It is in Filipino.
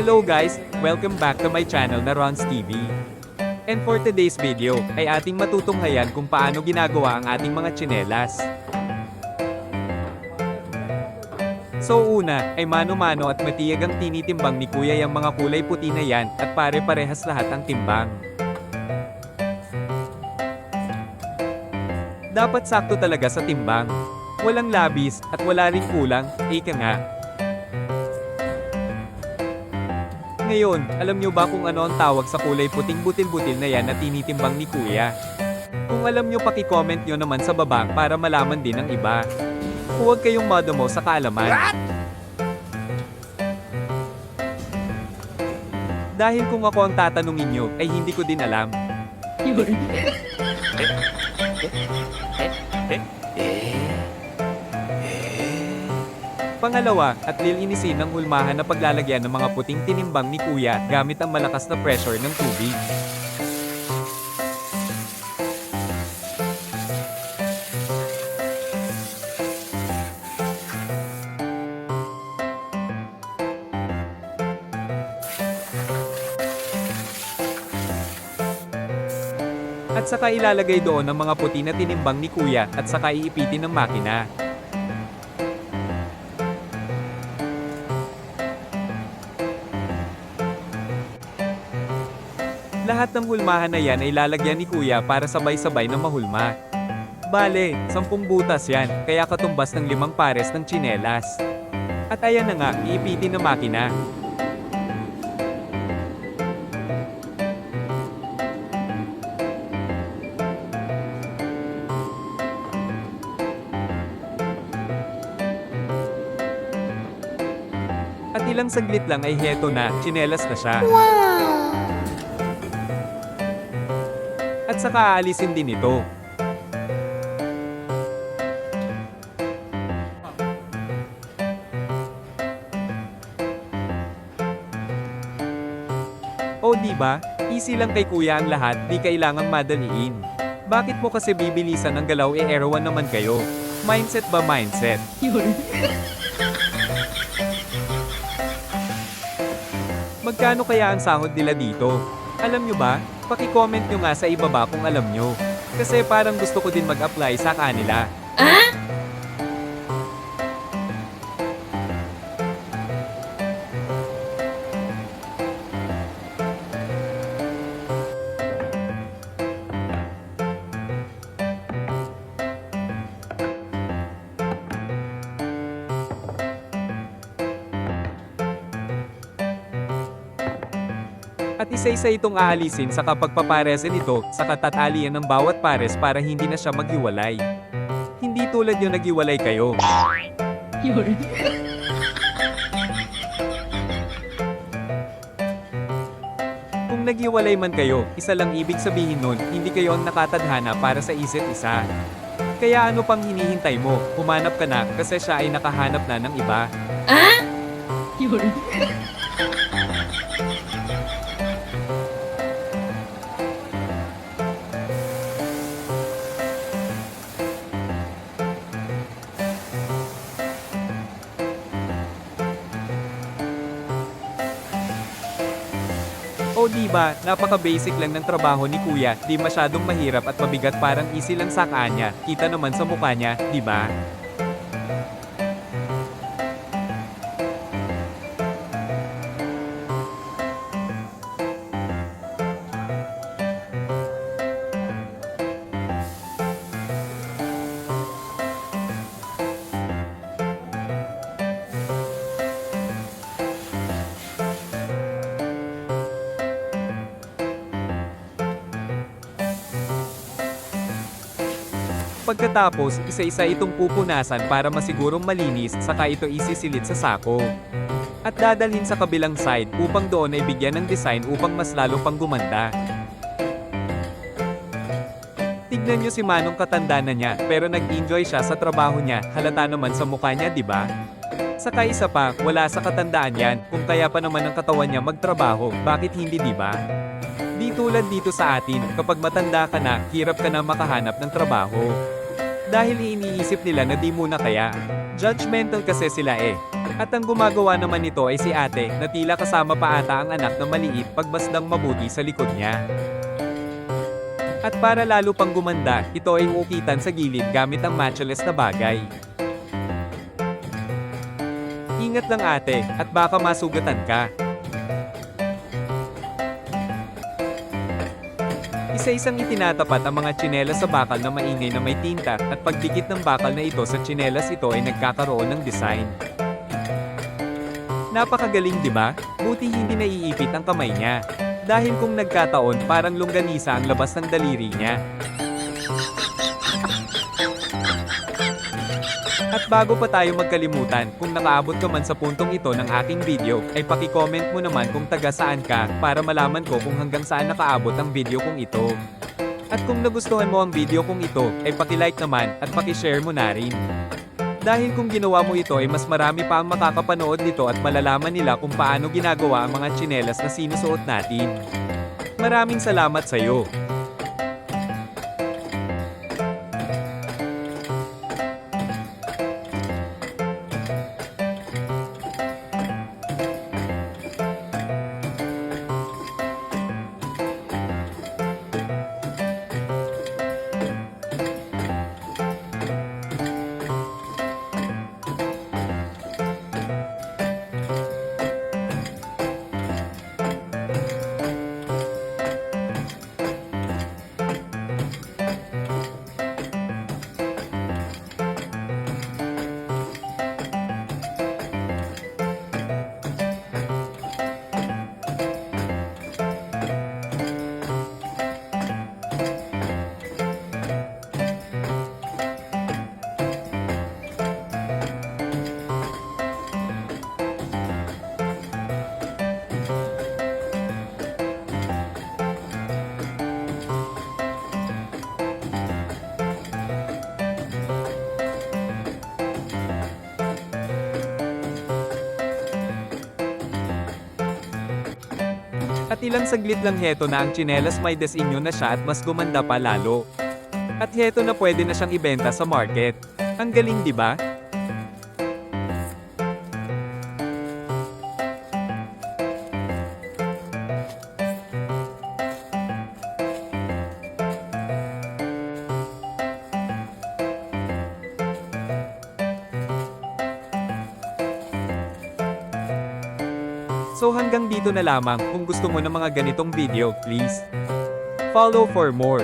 Hello guys, welcome back to my channel na Ron's TV. And for today's video, ay ating matutunghayan kung paano ginagawa ang ating mga tsinelas. So una, ay mano-mano at matiyag ang tinitimbang ni kuya yung mga kulay puti na yan at pare-parehas lahat ang timbang. Dapat sakto talaga sa timbang. Walang labis at wala ring kulang, ika nga. Ngayon, alam nyo ba kung ano ang tawag sa kulay puting butil-butil na yan na tinitimbang ni kuya? Kung alam nyo paki-comment nyo naman sa baba para malaman din ng iba. Huwag kayong madumo sa kaalaman. Dahil kung ako ang tatanungin nyo, ay hindi ko din alam. Pangalawa, at lilinisin ng hulmahan na paglalagyan ng mga puting tinimbang ni kuya gamit ang malakas na pressure ng tubig. At saka ilalagay doon ang mga puti na tinimbang ni kuya at saka iipitin ng makina. Lahat ng hulmahan na yan ay lalagyan ni kuya para sabay-sabay na mahulma. Bale, sampung butas yan, kaya katumbas ng limang pares ng tsinelas. At ayan na nga, iipitin ng makina. At ilang saglit lang ay heto na, tsinelas na siya. At saka aalisin din ito. O di ba? Easy lang kay kuya ang lahat, di kailangang madaliin. Bakit mo kasi bibilisan ng galaw e erawan naman kayo? Mindset ba mindset? Magkano kaya ang sahod nila dito? Alam nyo ba? Paki-comment nyo nga sa ibaba kung alam nyo. Kasi parang gusto ko din mag-apply sa kanila. At isa-isa itong aalisin sa kapagpaparesin ito sa katatalian ng bawat pares para hindi na siya maghiwalay. Hindi tulad yung naghiwalay kayo. Kung naghiwalay man kayo, isa lang ibig sabihin nun, hindi kayo ang nakatadhana para sa isa't isa. Kaya ano pang hinihintay mo, humanap ka na kasi siya ay nakahanap na ng iba. O di ba, napaka-basic lang ng trabaho ni Kuya, di masyadong mahirap at mabigat parang easy lang sa kanya. Kita naman sa mukha niya, di ba? Pagkatapos, isa-isa itong pupunasan para masigurong malinis, saka ito isisilid sa sako. At dadalhin sa kabilang side upang doon ay bigyan ng design upang mas lalo pang gumanda. Tignan nyo si Manong katanda na niya, pero nag-enjoy siya sa trabaho niya, halata naman sa mukha niya, di ba? Saka isa pa, wala sa katandaan yan, kung kaya pa naman ang katawan niya magtrabaho, bakit hindi di ba? Di tulad dito sa atin, kapag matanda ka na, hirap ka na makahanap ng trabaho. Dahil iniisip nila na di muna kaya. Judgmental kasi sila eh. At ang gumagawa naman nito ay si ate, na tila kasama pa ata ang anak na maliit pagbasdang mabuti sa likod niya. At para lalo pang gumanda, ito ay uukitan sa gilid gamit ang matchless na bagay. Ingat lang ate, at baka masugatan ka. Isa-isang itinatapat ang mga tsinelas sa bakal na maingay na may tinta, at pagdikit ng bakal na ito sa tsinelas ito ay nagkakaroon ng design. Napakagaling 'di ba? Buti hindi naiipit ang kamay niya. Dahil kung nagkataon parang longganisa ang labas ng daliri niya. At bago pa tayo magkalimutan, kung nakaabot ka man sa puntong ito ng aking video, ay paki-comment mo naman kung taga saan ka para malaman ko kung hanggang saan nakaabot ang video kong ito. At kung nagustuhan mo ang video kong ito, ay paki-like naman at paki-share mo na rin. Dahil kung ginawa mo ito ay mas marami pa ang makakapanood nito at malalaman nila kung paano ginagawa ang mga tsinelas na sinusuot natin. Maraming salamat sa iyo. At ilang saglit lang heto na ang tsinelas may desinyo na siya at mas gumanda pa lalo. At heto na pwede na siyang ibenta sa market. Ang galing 'di ba? So hanggang dito na lamang kung gusto mo ng mga ganitong video, please follow for more.